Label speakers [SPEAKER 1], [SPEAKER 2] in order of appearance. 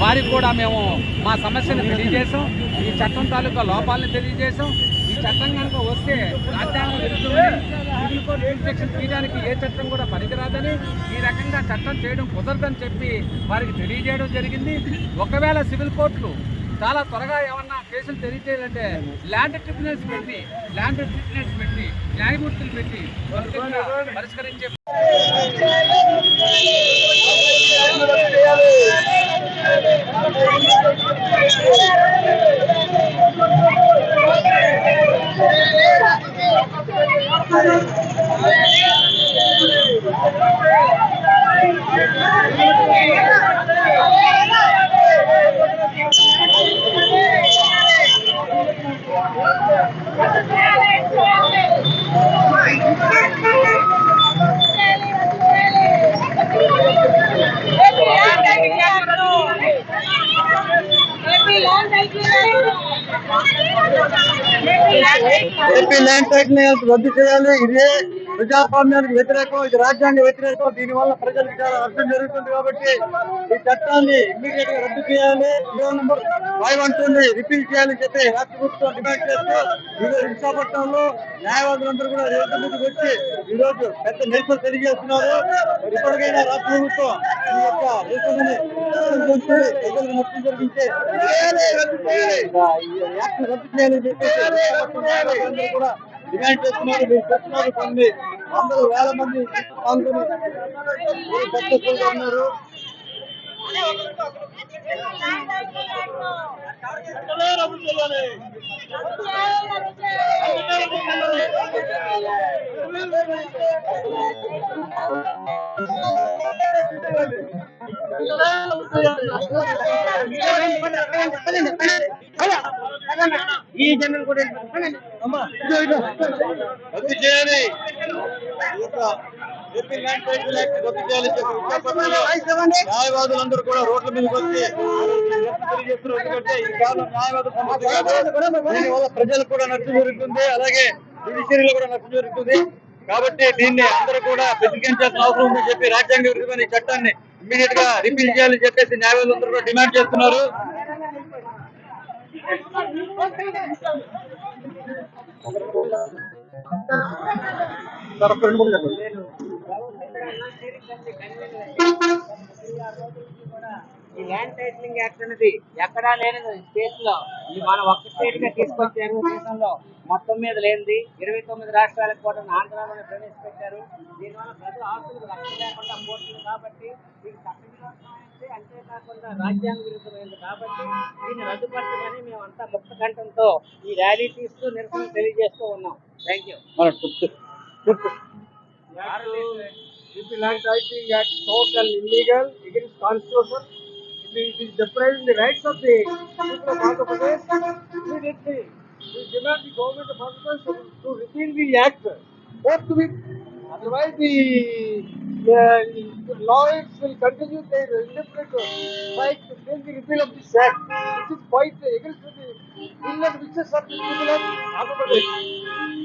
[SPEAKER 1] వారికి కూడా మేము మా సమస్యను తెలియజేసాం ఈ చట్టం తాలూకా లోపాలను తెలియజేసాం ఈ చట్టం కనుక వస్తే రాజ్యాంగం విరుద్ధమని సివిల్ ఇన్స్పెక్షన్ తీయడానికి ఏ చట్టం కూడా పనికిరాదని ఈ రకంగా చట్టం చేయడం కుదరదని చెప్పి వారికి తెలియజేయడం జరిగింది. ఒకవేళ సివిల్ కోర్టులు చాలా త్వరగా ఏమన్నా కేసులు తెలియజేయాలంటే ల్యాండ్ ట్రిబ్యునల్స్ పెట్టి ల్యాండ్ ట్రిబ్యునల్స్ పెట్టి న్యాయమూర్తులు పెట్టి పరిష్కరించే
[SPEAKER 2] ఏపీ ల్యాండ్ టైటిల్ రద్దు చేయాలి ఇదే ప్రజాస్వామ్యానికి వ్యతిరేకం ఇది రాజ్యాంగ వ్యతిరేకం దీని వల్ల ప్రజలకు చాలా అర్థం జరుగుతుంది కాబట్టి ఈ చట్టాన్ని ఇమ్మీడియట్గా రద్దు చేయాలి. జీవో నెంబర్ ఫైవ్ అంటుంది రిపీల్ చేయాలని చెప్పి రాష్ట్ర ప్రభుత్వం డిమాండ్ చేస్తూ ఈరోజు విశాఖపట్నంలో న్యాయవాదులందరూ కూడా రోడ్డు ముందుకు వచ్చి ఈరోజు పెద్ద నిరసన తెలియజేస్తున్నారు. ఇప్పటికైనా రాష్ట్ర ప్రభుత్వం ఈ యొక్క నిరసనని ప్రజలకు నష్టం జరిగించే ఈ యాక్ట్ రద్దు చేయాలని చెప్పేసి కూడా డిమాండ్ చేస్తున్నారు మీరు చెప్తున్నారు కొన్ని వందల వేల మంది పాల్గొని సక్సెస్ఫుల్గా
[SPEAKER 3] ఈ జనరల్ కూడా
[SPEAKER 2] రద్దు చేయాలి. న్యాయవాదులందరూ కూడా రోడ్ల మీదకి వచ్చి నిరసన ఎందుకంటే ఈ కాలం న్యాయవాద సమస్య కాదు. దీనివల్ల ప్రజలకు కూడా నష్టం జరుగుతుంది అలాగే జుడిషియరీలో కూడా నష్టం జరుగుతుంది కాబట్టి దీన్ని అందరూ కూడా బెదిరించాల్సిన అవసరం ఉందని చెప్పి రాజ్యాంగ విరుద్ధమైన ఈ చట్టాన్ని ఇమీడియట్గా రిపీల్ చేయాలని చెప్పేసి న్యాయవాదులందరూ కూడా డిమాండ్ చేస్తున్నారు.
[SPEAKER 3] তারা ఈ ల్యాండ్ టైటిలింగ్ యాక్ట్ అనేది ఎక్కడా లేనిది స్టేట్లో. ఇది మనం ఒక్క స్టేట్గా తీసుకొచ్చారు దేశంలో. మొత్తం మీద లేనిది. ఇరవై తొమ్మిది రాష్ట్రాలకు కూడా ఆంధ్రాలోనే ప్రవేశపెట్టారు. దీనివల్ల ప్రజల ఆస్తులకు రక్షణ లేకుండా పోతుంది కాబట్టి ఇది చట్టవిరుద్ధమైనది అంతేకాకుండా రాజ్యాంగ విరుద్ధమైనది కాబట్టి దీన్ని రద్దుపరచమని మేము అంతా ముక్త కంఠంతో ఈ ర్యాలీ తీస్తూ నిరసన తెలియజేస్తూ ఉన్నాం. Thank you
[SPEAKER 4] This land titling act total illegal against constitution. It is, depriving the rights of the people of Andhra Pradesh. Immediately, we demand the government of Andhra Pradesh to, to repeal the act. Forthwith, otherwise the, the lawyers will continue their indefinite fight to change the repeal of this act. This is quite against the and wishes of the people of Andhra Pradesh.